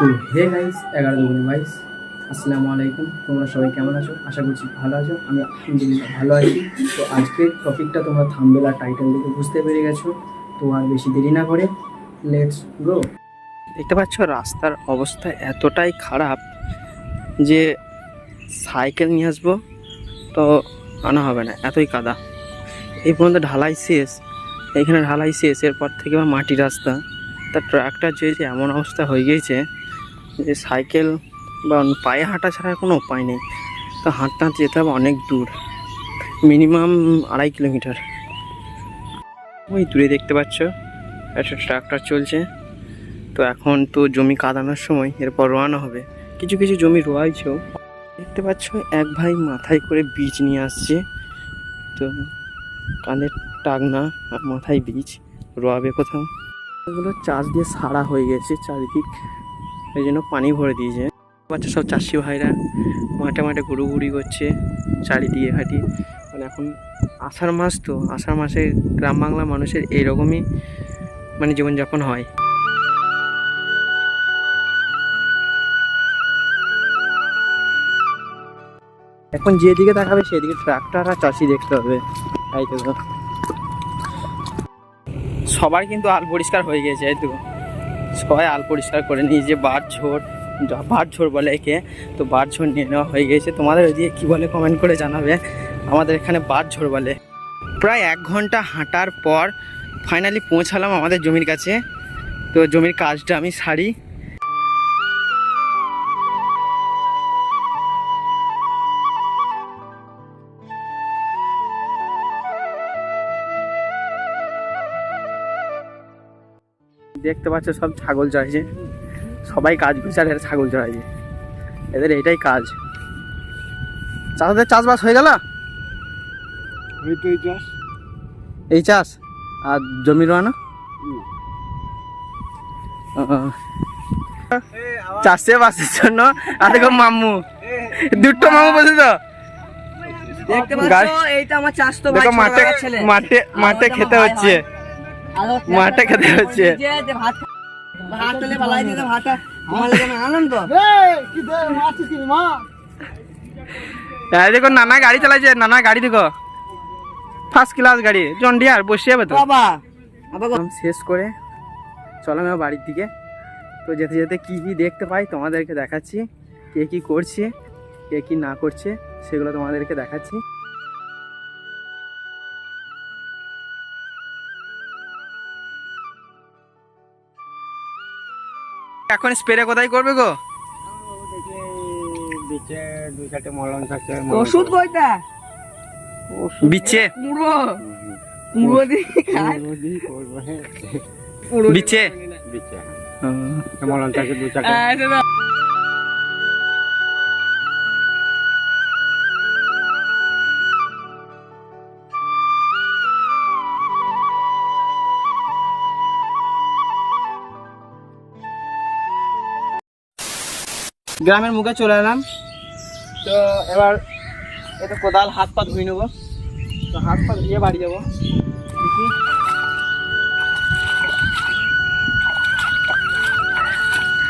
তো hey guys এগারো দুগুনি বাইশ। আসসালামু আলাইকুম, তোমরা সবাই কেমন আছো? আশা করছি ভালো আছো, আমি আলহামদুলিল্লাহ ভালো আছি। তো আজকের টপিকটা তোমরা থাম্বেল আর টাইটেল দেখে বুঝতে পেরে গেছো, তো আর বেশি দেরি না করে লেটস গো দেখতে পাচ্ছ, রাস্তার অবস্থা এতটাই খারাপ যে সাইকেল নিয়ে আসব, তো আনা হবে না, এতই কাদা। এই পর্যন্ত ঢালাই শেষ, এইখানে ঢালাই শেষ, এরপর থেকে মাটির রাস্তা। তা ট্রাকটা যে যে এমন অবস্থা হয়ে গিয়েছে যে সাইকেল বা পায়ে হাঁটা ছাড়া কোনো উপায় নেই। তো হাঁটতে হাঁটতে যেতে হবে অনেক দূর। মিনিমাম আড়াই কিলোমিটার। ওই দূরে দেখতে পাচ্ছ, একটা ট্রাক্টর চলছে। তো এখন তো জমি কাদানোর সময় এরপর রোয়ানো হবে। কিছু কিছু জমি রোয়াইছেও। দেখতে পাচ্ছ, এক ভাই মাথায় করে বীজ নিয়ে আসছে। তো কানের টাকনা আর মাথায় বীজ, রোয়াবে কোথাও। এগুলো চাষ দিয়ে সারা হয়ে গেছে চারিদিক। এই জন্য পানি ভরে দিয়েছে। বাচ্চা সব চাষি ভাইরা মাঠে মাঠে ঘুরুঘুরি করছে, চারিদিকে ঘাটি। মানে এখন আষাঢ় মাস তো, আষাঢ় মাসে গ্রাম বাংলা মানুষের এইরকমই মানে জীবনযাপন হয়। এখন যেদিকে তাকাবে সেদিকে ট্রাক্টর আর চাষি দেখতে হবে। তাই তো। সবার কিন্তু আল পরিষ্কার হয়ে গেছে এই তো। সবাই আল পরিষ্কার করে নিয়েছে বার ঝোড় বার ঝোড় বলে একে, তো বার ঝোড় নিয়ে নেওয়া হয়ে গেছে তোমাদের ওইদিকে কী বলে কমেন্ট করে জানাবে। আমাদের এখানে বার ঝোড় বলে। প্রায় এক ঘণ্টা হাঁটার পর ফাইনালি পৌঁছালাম আমাদের জমির কাছে। তো জমির কাজটা আমি সারি। দেখতে পাচ্ছ সব ছাগল চড়াইছে। সবাই কাজ করছে আর এরা ছাগল চড়াইছে। এদের এটাই কাজ। চাষাদের চাষবাস হয়ে গেল? এই চাষ? আর জমি রোয়ানো? চাষে বাসের জন্য আর দেখো মাম্মু। দুটো মামু বসে তো। মাঠে মাঠে খেতে হচ্ছে। মাঠে খেতে হচ্ছে। যে যে ভাত ভাত তুলে বালাই দিতে ভাতটা আমার লাগে আনন্দ এই দেখো নানা গাড়ি চালাইছে নানা গাড়ি দেখো। ফার্স্ট ক্লাস গাড়ি জন্ডিয়ার বসে যাবে তো। বাবা শেষ করে চলো আমি বাড়ির দিকে। তো যেতে যেতে কী কী দেখতে পাই তোমাদেরকে দেখাচ্ছি কে কী করছে কে কী না করছে সেগুলো তোমাদেরকে দেখাচ্ছি। এখন স্প্রে কোথায় করবে গো? ওষুধ কইতা। বিচ্ছে। মুড়ো মুড়ো দি বিচ্ছে। গ্রামের মুখে চলে এলাম। তো এবার এটা কোদাল হাত পা ধুয়ে নেব। তো হাত পা ধুয়ে বাড়ি যাব। দেখি।